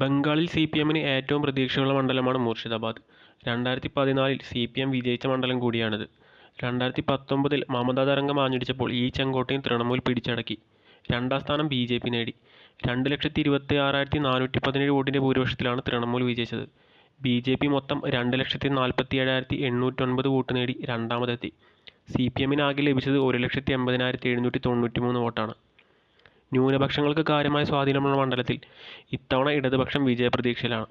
ബംഗാളിൽ C P എമ്മിന് ഏറ്റവും പ്രതീക്ഷയുള്ള മണ്ഡലമാണ് മൂർഷിദാബാദ്. രണ്ടായിരത്തി പതിനാലിൽ സി പി എം വിജയിച്ച മണ്ഡലം കൂടിയാണിത്. രണ്ടായിരത്തി പത്തൊമ്പതിൽ മമതാ തരംഗം ആഞ്ഞടിച്ചപ്പോൾ ഈ ചെങ്കോട്ടയും തൃണമൂൽ പിടിച്ചടക്കി. രണ്ടാം സ്ഥാനം ബി ജെ പി നേടി. രണ്ട് ലക്ഷത്തി ഇരുപത്തി ആറായിരത്തി നാനൂറ്റി പതിനേഴ് വോട്ടിന്റെ ഭൂരിപക്ഷത്തിലാണ് തൃണമൂൽ വിജയിച്ചത്. ബി ജെ പി മൊത്തം രണ്ട് ലക്ഷത്തി നാൽപ്പത്തി ഏഴായിരത്തി എണ്ണൂറ്റൊൻപത് വോട്ട് നേടി രണ്ടാമതെത്തി. സി പി എമ്മിന് ആകെ ലഭിച്ചത് ഒരു ലക്ഷത്തി എൺപതിനായിരത്തി എഴുന്നൂറ്റി തൊണ്ണൂറ്റി മൂന്ന് വോട്ടാണ്. ന്യൂനപക്ഷങ്ങൾക്ക് കാര്യമായ സ്വാധീനമുള്ള മണ്ഡലത്തിൽ ഇത്തവണ ഇടതുപക്ഷം വിജയപ്രതീക്ഷയിലാണ്.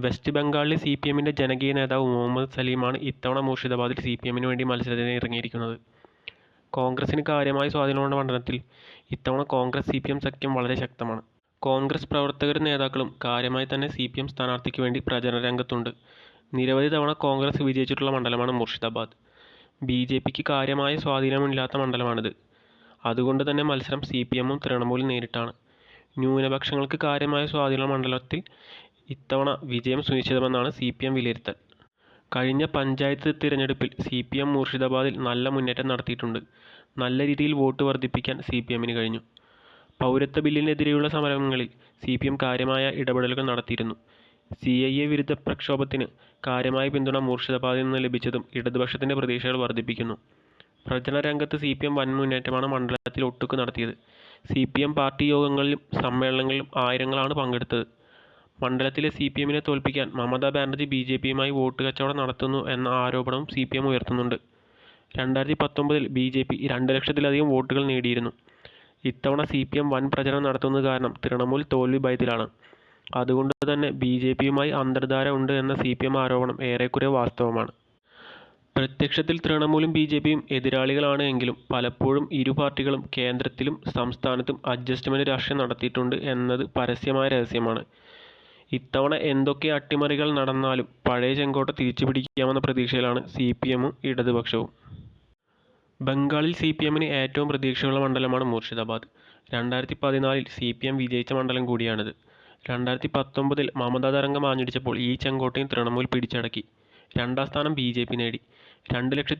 വെസ്റ്റ് ബംഗാളിലെ സി പി എമ്മിന്റെ ജനകീയ നേതാവ് മുഹമ്മദ് സലീമാണ് ഇത്തവണ മൂർഷിദാബാദിൽ സി പി എമ്മിന് വേണ്ടി മത്സരത്തിന് ഇറങ്ങിയിരിക്കുന്നത്. കോൺഗ്രസിന് കാര്യമായ സ്വാധീനമുള്ള മണ്ഡലത്തിൽ ഇത്തവണ കോൺഗ്രസ് സി പി എം സഖ്യം വളരെ ശക്തമാണ്. കോൺഗ്രസ് പ്രവർത്തകരും നേതാക്കളും കാര്യമായി തന്നെ സി പി എം സ്ഥാനാർത്ഥിക്ക് വേണ്ടി പ്രചരണ രംഗത്തുണ്ട്. നിരവധി തവണ കോൺഗ്രസ് വിജയിച്ചിട്ടുള്ള മണ്ഡലമാണ് മുർഷിദാബാദ്. ബി ജെ പിക്ക് കാര്യമായ സ്വാധീനമില്ലാത്ത മണ്ഡലമാണിത്. അതുകൊണ്ട് തന്നെ മത്സരം സി പി എമ്മും തൃണമൂലും നേരിട്ടാണ്. ന്യൂനപക്ഷങ്ങൾക്ക് കാര്യമായ സ്വാധീനമുള്ള മണ്ഡലത്തിൽ ഇത്തവണ വിജയം സുനിശ്ചിതമെന്നാണ് സി പി എം വിലയിരുത്തൽ. കഴിഞ്ഞ പഞ്ചായത്ത് തിരഞ്ഞെടുപ്പിൽ സി പി എം മുർഷിദാബാദിൽ നല്ല മുന്നേറ്റം നടത്തിയിട്ടുണ്ട്. നല്ല രീതിയിൽ വോട്ട് വർദ്ധിപ്പിക്കാൻ സി പി എമ്മിന് കഴിഞ്ഞു. പൗരത്വ ബില്ലിനെതിരെയുള്ള സമരങ്ങളിൽ സി പി എം കാര്യമായ ഇടപെടലുകൾ നടത്തിയിരുന്നു. സി ഐ എ വിരുദ്ധ പ്രക്ഷോഭത്തിന് കാര്യമായ പിന്തുണ മുർഷിദാബാദിൽ നിന്ന് ലഭിച്ചതും ഇടതുപക്ഷത്തിന്റെ പ്രതീക്ഷകൾ വർദ്ധിപ്പിക്കുന്നു. പ്രചരണ രംഗത്ത് സി പി എം വൻ മുന്നേറ്റമാണ് മണ്ഡലത്തിൽ ഒട്ടുക്ക് നടത്തിയത്. സി പി എം പാർട്ടി യോഗങ്ങളിലും സമ്മേളനങ്ങളിലും ആയിരങ്ങളാണ് പങ്കെടുത്തത്. മണ്ഡലത്തിലെ സി പി എമ്മിനെ തോൽപ്പിക്കാൻ മമതാ ബാനർജി ബി ജെ പിയുമായി വോട്ട് കച്ചവടം നടത്തുന്നു എന്ന ആരോപണവും സി പി എം ഉയർത്തുന്നുണ്ട്. രണ്ടായിരത്തി പത്തൊമ്പതിൽ ബി ജെ പി രണ്ട് ലക്ഷത്തിലധികം വോട്ടുകൾ നേടിയിരുന്നു. ഇത്തവണ സി പി എം വൻ പ്രചരണം നടത്തുന്നത് കാരണം തൃണമൂൽ തോൽവി ഭയത്തിലാണ്. അതുകൊണ്ട് തന്നെ ബി ജെ പിയുമായി അന്തർധാര ഉണ്ട് എന്ന സി പി എം ആരോപണം ഏറെക്കുറെ വാസ്തവമാണ്. പ്രത്യക്ഷത്തിൽ തൃണമൂലും ബി ജെ പിയും എതിരാളികളാണ് എങ്കിലും പലപ്പോഴും ഇരു പാർട്ടികളും കേന്ദ്രത്തിലും സംസ്ഥാനത്തും അഡ്ജസ്റ്റ്മെന്റ് രാഷ്ട്രീയം നടത്തിയിട്ടുണ്ട് എന്നത് പരസ്യമായ രഹസ്യമാണ്. ഇത്തവണ എന്തൊക്കെ അട്ടിമറികൾ നടന്നാലും പഴയ ചെങ്കോട്ട തിരിച്ചു പിടിക്കാമെന്ന പ്രതീക്ഷയിലാണ് സി പി എമ്മും ഇടതുപക്ഷവും. ബംഗാളിൽ സി പി എമ്മിന് ഏറ്റവും പ്രതീക്ഷയുള്ള മണ്ഡലമാണ് മൂർഷിദാബാദ്. രണ്ടായിരത്തി പതിനാലിൽ സി പി എം വിജയിച്ച മണ്ഡലം കൂടിയാണിത്. രണ്ടായിരത്തി പത്തൊമ്പതിൽ മമതാ തരംഗം ആഞ്ഞടിച്ചപ്പോൾ ഈ ചെങ്കോട്ടയും തൃണമൂൽ പിടിച്ചടക്കി. രണ്ടാം സ്ഥാനം ബി ജെ പി നേടി. രണ്ട് ലക്ഷത്തി